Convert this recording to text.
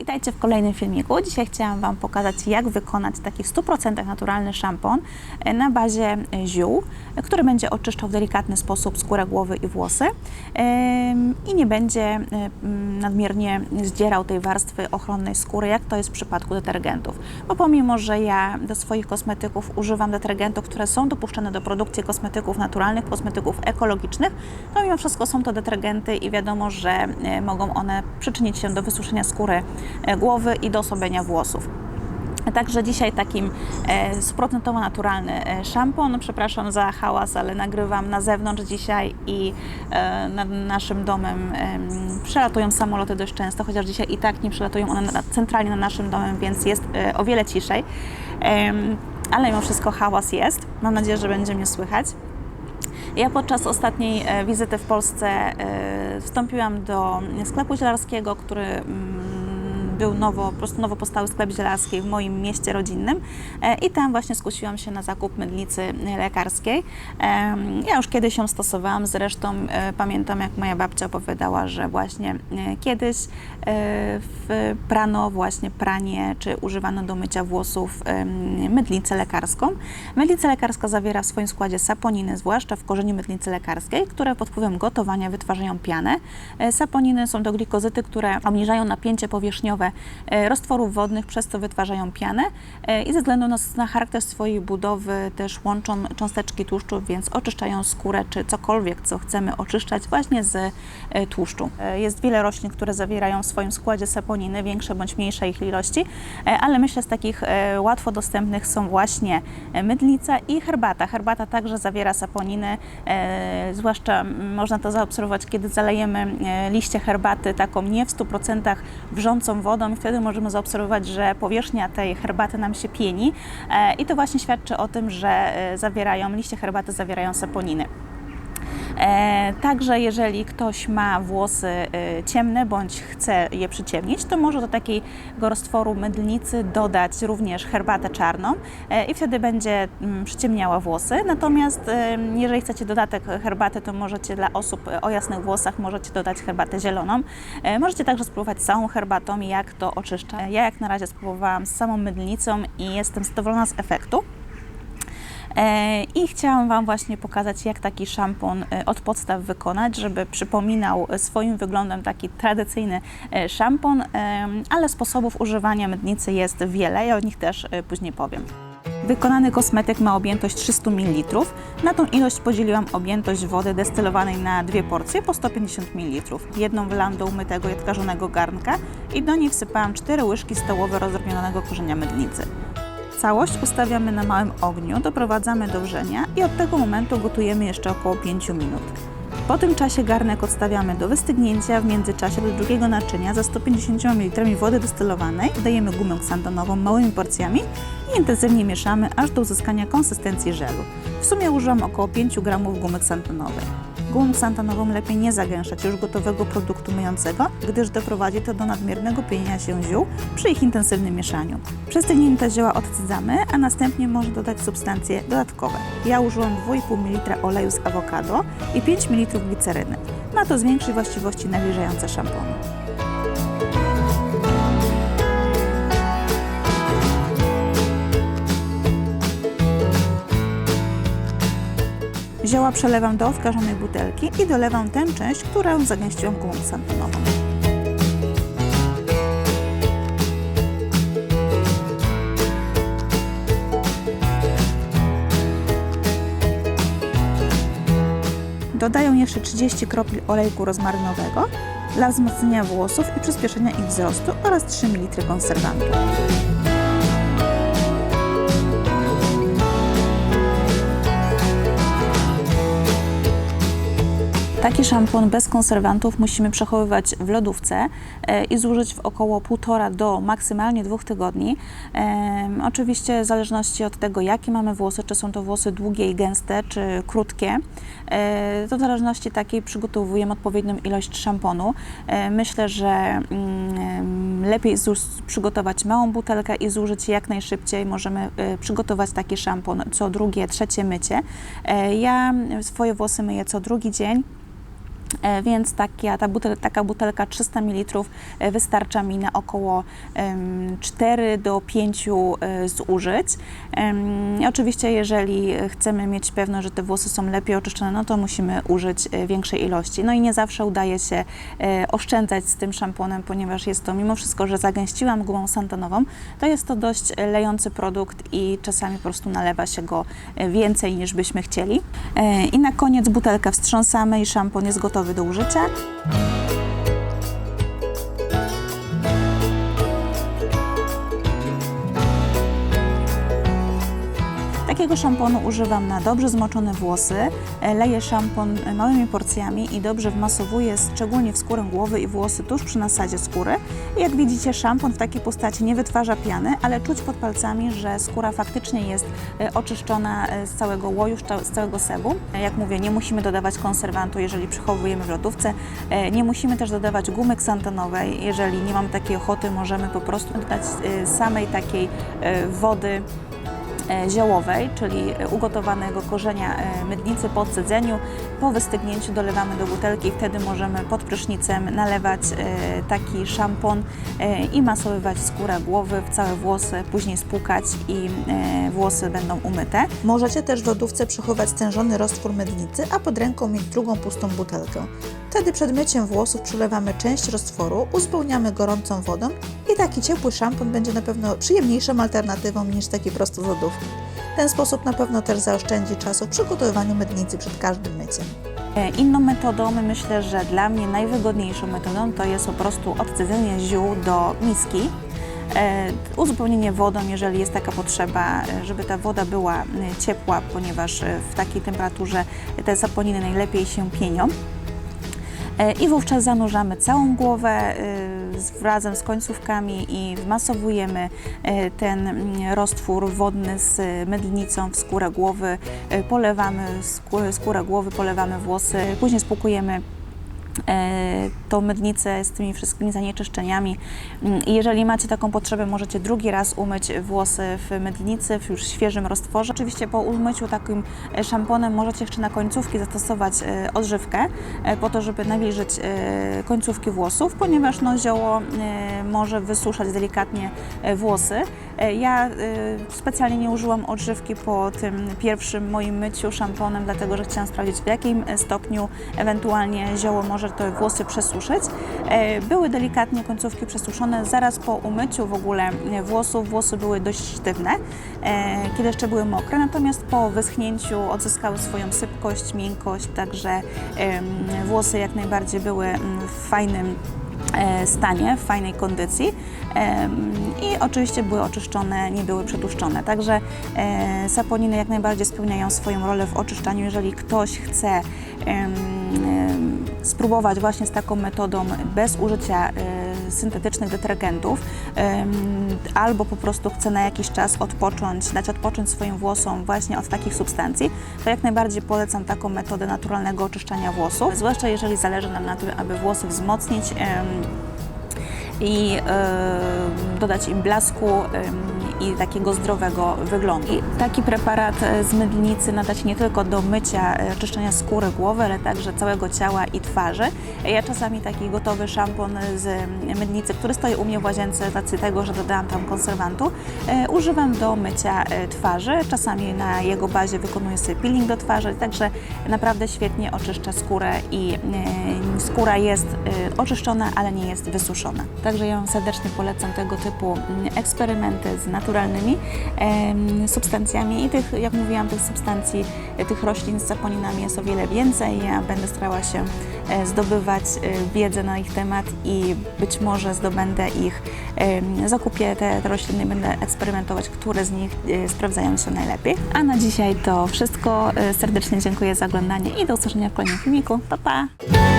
Witajcie w kolejnym filmiku. Dzisiaj chciałam Wam pokazać, jak wykonać taki w 100% naturalny szampon e, na bazie e, ziół, e, który będzie oczyszczał w delikatny sposób skórę głowy i włosy i nie będzie nadmiernie zdzierał tej warstwy ochronnej skóry, jak to jest w przypadku detergentów. Bo pomimo, że ja do swoich kosmetyków używam detergentów, które są dopuszczane do produkcji kosmetyków naturalnych, kosmetyków ekologicznych, to mimo wszystko są to detergenty i wiadomo, że mogą one przyczynić się do wysuszenia skóry głowy i do osłabienia włosów. Także dzisiaj takim e, stuprocentowo naturalny e, szampon. Przepraszam za hałas, ale nagrywam na zewnątrz dzisiaj i e, nad naszym domem em, przelatują samoloty dość często, chociaż dzisiaj i tak nie przelatują one centralnie nad naszym domem, więc jest e, o wiele ciszej. Ale mimo wszystko hałas jest. Mam nadzieję, że będzie mnie słychać. Ja podczas ostatniej e, wizyty w Polsce e, wstąpiłam do sklepu zielarskiego, który mm, był nowo, po prostu nowo powstały sklep zielarski w moim mieście rodzinnym e, i tam właśnie skusiłam się na zakup mydlicy lekarskiej. Ja już kiedyś ją stosowałam, zresztą e, pamiętam jak moja babcia opowiadała, że właśnie e, kiedyś w prano właśnie pranie, czy używano do mycia włosów mydlicę lekarską. Mydlica lekarska zawiera w swoim składzie saponiny, zwłaszcza w korzeniu mydlicy lekarskiej, które pod wpływem gotowania wytwarzają pianę. Saponiny są to glikozyty, które obniżają napięcie powierzchniowe e, roztworów wodnych, przez co wytwarzają pianę e, i ze względu na, charakter swojej budowy też łączą cząsteczki tłuszczu, więc oczyszczają skórę czy cokolwiek, co chcemy oczyszczać właśnie z e, tłuszczu. Jest wiele roślin, które zawierają w swoim składzie saponiny, większe bądź mniejsze ich ilości, ale myślę z takich łatwo dostępnych są właśnie mydlica i herbata. Herbata także zawiera saponiny, zwłaszcza można to zaobserwować, kiedy zalejemy liście herbaty taką nie w 100% wrzącą wodą i wtedy możemy zaobserwować, że powierzchnia tej herbaty nam się pieni e, i to właśnie świadczy o tym, że e, zawierają, liście herbaty zawierają saponiny. E, także jeżeli ktoś ma włosy e, ciemne bądź chce je przyciemnić, to może do takiego roztworu mydlnicy dodać również herbatę czarną e, i wtedy będzie mm, przyciemniała włosy. Natomiast jeżeli chcecie dodatek herbaty, to możecie dla osób o jasnych włosach możecie dodać herbatę zieloną. Możecie także spróbować z całą herbatą, jak to oczyszcza. Ja jak na razie spróbowałam z samą mydlnicą i jestem zadowolona z efektu. E, I chciałam Wam właśnie pokazać, jak taki szampon e, od podstaw wykonać, żeby przypominał swoim wyglądem taki tradycyjny e, szampon, ale sposobów używania mydnicy jest wiele, ja o nich też później powiem. Wykonany kosmetyk ma objętość 300 ml. Na tą ilość podzieliłam objętość wody destylowanej na dwie porcje po 150 ml. Jedną wylałam do umytego i garnka i do niej wsypałam 4 łyżki stołowe rozrobionego korzenia mydnicy. Całość ustawiamy na małym ogniu, doprowadzamy do wrzenia i od tego momentu gotujemy jeszcze około 5 minut. Po tym czasie garnek odstawiamy do wystygnięcia, w międzyczasie do drugiego naczynia za 150 ml wody destylowanej dodajemy gumę ksantonową małymi porcjami i intensywnie mieszamy aż do uzyskania konsystencji żelu. W sumie użyłam około 5 g gumy ksantonowej. Gumą ksantonową lepiej nie zagęszczać już gotowego produktu myjącego, gdyż doprowadzi to do nadmiernego pienienia się ziół przy ich intensywnym mieszaniu. Przestygnięte zioła odcydzamy, a następnie można dodać substancje dodatkowe. Ja użyłam 2,5 ml oleju z awokado i 5 ml gliceryny. Ma to zwiększyć właściwości nawilżające szamponu. Zioła przelewam do odkażonej butelki i dolewam tę część, którą zagęściłam gumą santonową. Dodaję jeszcze 30 kropli olejku rozmarynowego dla wzmocnienia włosów i przyspieszenia ich wzrostu oraz 3 ml konserwantu. Taki szampon bez konserwantów musimy przechowywać w lodówce e, i zużyć w około 1,5 do maksymalnie 2 tygodni. Em, Oczywiście w zależności od tego, jakie mamy włosy, czy są to włosy długie i gęste, czy krótkie, e, to w zależności takiej przygotowujemy odpowiednią ilość szamponu. E, Myślę, że mm, lepiej przygotować małą butelkę i zużyć jak najszybciej. Możemy e, przygotować taki szampon co drugie, trzecie mycie. E, Ja swoje włosy myję co drugi dzień. E, Więc taka, ta butel, taka butelka 300 ml e, wystarcza mi na około em, 4 do 5 e, zużyć. Oczywiście, jeżeli chcemy mieć pewność, że te włosy są lepiej oczyszczone, no to musimy użyć większej ilości. No i nie zawsze udaje się oszczędzać z tym szamponem, ponieważ jest to, mimo wszystko, że zagęściłam gumą santonową, to jest to dość lejący produkt i czasami po prostu nalewa się go więcej niż byśmy chcieli. I na koniec butelkę wstrząsamy i szampon jest gotowy do użycia. Takiego szamponu używam na dobrze zmoczone włosy. E, Leję szampon małymi porcjami i dobrze wmasowuję szczególnie w skórę głowy i włosy tuż przy nasadzie skóry. Jak widzicie, szampon w takiej postaci nie wytwarza piany, ale czuć pod palcami, że skóra faktycznie jest e, oczyszczona e, z całego łoju, z cał- z całego sebu. Jak mówię, nie musimy dodawać konserwantu, jeżeli przechowujemy w lodówce. Nie musimy też dodawać gumy ksantonowej. Jeżeli nie mamy takiej ochoty, możemy po prostu dodać samej takiej wody ziołowej, czyli e, ugotowanego korzenia e, mydnicy po odcedzeniu. Po wystygnięciu dolewamy do butelki i wtedy możemy pod prysznicem nalewać e, taki szampon e, i masowywać skórę głowy, w całe włosy, później spłukać i e, włosy będą umyte. Możecie też w lodówce przechować stężony roztwór mydnicy, a pod ręką mieć drugą pustą butelkę. Wtedy przed myciem włosów przelewamy część roztworu, uzupełniamy gorącą wodą taki ciepły szampon będzie na pewno przyjemniejszą alternatywą niż taki prosto z lodówki. W ten sposób na pewno też zaoszczędzi czasu w przygotowywaniu mydnicy przed każdym myciem. E, Inną metodą, myślę, że dla mnie najwygodniejszą metodą to jest po prostu odcedzenie ziół do miski. E, Uzupełnienie wodą, jeżeli jest taka potrzeba, e, żeby ta woda była ciepła, ponieważ w takiej temperaturze te zaponiny najlepiej się pienią. I wówczas zanurzamy całą głowę z- razem z końcówkami i wmasowujemy e, ten mm, roztwór wodny z mydlnicą w skórę głowy. E, Polewamy skó- skórę głowy, polewamy włosy, później spłukujemy tą mydnicę z tymi wszystkimi zanieczyszczeniami. Mm, I jeżeli macie taką potrzebę, możecie drugi raz umyć włosy w mydlnicy, w już świeżym roztworze. Oczywiście po umyciu takim e, szamponem możecie jeszcze na końcówki zastosować e, odżywkę, e, po to, żeby nawilżyć e, końcówki włosów, ponieważ no, zioło e, może wysuszać delikatnie e, włosy. E, Ja e, specjalnie nie użyłam odżywki po tym pierwszym moim myciu szamponem, dlatego że chciałam sprawdzić, w jakim stopniu ewentualnie zioło może te włosy przesuszyć. E, Były delikatnie końcówki przesuszone zaraz po umyciu w ogóle e, włosów. Włosy były dość sztywne, e, kiedy jeszcze były mokre, natomiast po wyschnięciu odzyskały swoją sypkość, miękkość, także włosy jak najbardziej były mm, w fajnym stanie, w fajnej kondycji i oczywiście były oczyszczone, nie były przetłuszczone. Także saponiny jak najbardziej spełniają swoją rolę w oczyszczaniu. Jeżeli ktoś chce spróbować właśnie z taką metodą bez użycia e, syntetycznych detergentów albo po prostu chce na jakiś czas odpocząć, dać odpocząć swoim włosom właśnie od takich substancji, to jak najbardziej polecam taką metodę naturalnego oczyszczania włosów, zwłaszcza jeżeli zależy nam na tym, aby włosy wzmocnić i e, dodać im blasku i takiego zdrowego wyglądu. I taki preparat e, z mydlnicy nada się nie tylko do mycia, e, czyszczenia skóry głowy, ale także całego ciała i twarzy. Ja czasami taki gotowy szampon z mydlnicy, który stoi u mnie w łazience racji tego, że dodałam tam konserwantu, e, używam do mycia twarzy. Czasami na jego bazie wykonuję sobie peeling do twarzy, także naprawdę świetnie oczyszcza skórę i skóra jest oczyszczona, ale nie jest wysuszona. Także ja Wam serdecznie polecam tego typu mm, eksperymenty z naturalnymi substancjami i tych, jak mówiłam, tych substancji, tych roślin z saponinami jest o wiele więcej. Ja będę starała się e, zdobywać e, wiedzę na ich temat i być może zdobędę ich, zakupię te, te rośliny, będę eksperymentować, które z nich e, sprawdzają się najlepiej. A na dzisiaj to wszystko. Serdecznie dziękuję za oglądanie i do usłyszenia w kolejnym filmiku. Pa, pa!